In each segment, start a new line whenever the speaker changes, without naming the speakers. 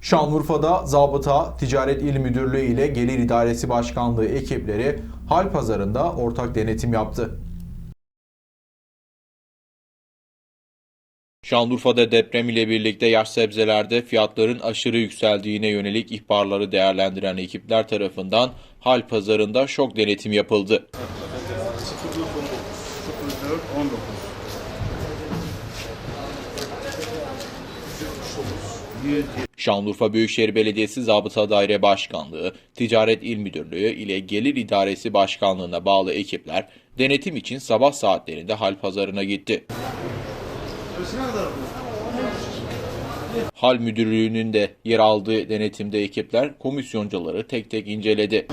Şanlıurfa'da Zabıta Ticaret İl Müdürlüğü ile Gelir İdaresi Başkanlığı ekipleri hal pazarında ortak denetim yaptı.
Şanlıurfa'da deprem ile birlikte yaş sebzelerde fiyatların aşırı yükseldiğine yönelik ihbarları değerlendiren ekipler tarafından hal pazarında şok denetim yapıldı.
19.
Şanlıurfa Büyükşehir Belediyesi Zabıta Daire Başkanlığı, Ticaret İl Müdürlüğü ile Gelir İdaresi Başkanlığı'na bağlı ekipler denetim için sabah saatlerinde hal pazarına gitti. Hal Müdürlüğü'nün de yer aldığı denetimde ekipler komisyoncuları tek tek inceledi.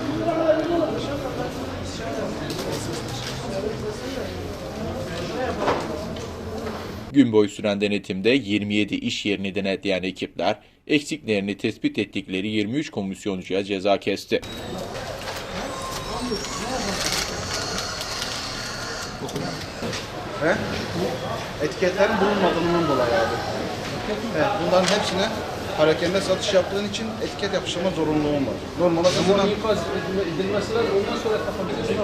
Gün boyu süren denetimde 27 iş yerini denetleyen ekipler eksiklerini tespit ettikleri 23 komisyoncuya ceza kesti.
Ve etiketlerin bulunmadığından dolayı abi. Evet, bunların hepsine hareketinde satış yaptığın için etiket yapıştırma zorunluluğun var. Normalde
ikaz edilmesi lazım. Ondan sonra takabilirsin.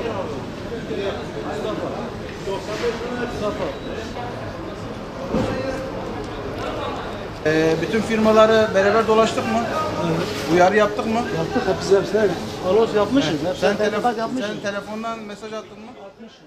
Ee, bütün firmaları beraber dolaştık mı? Uyarı yaptık mı?
Yaptık hepsi hepsine. Anons yapmışız.
Sen, telefon,
yapmışız.
sen telefondan mesaj attın mı?
Yapmışız.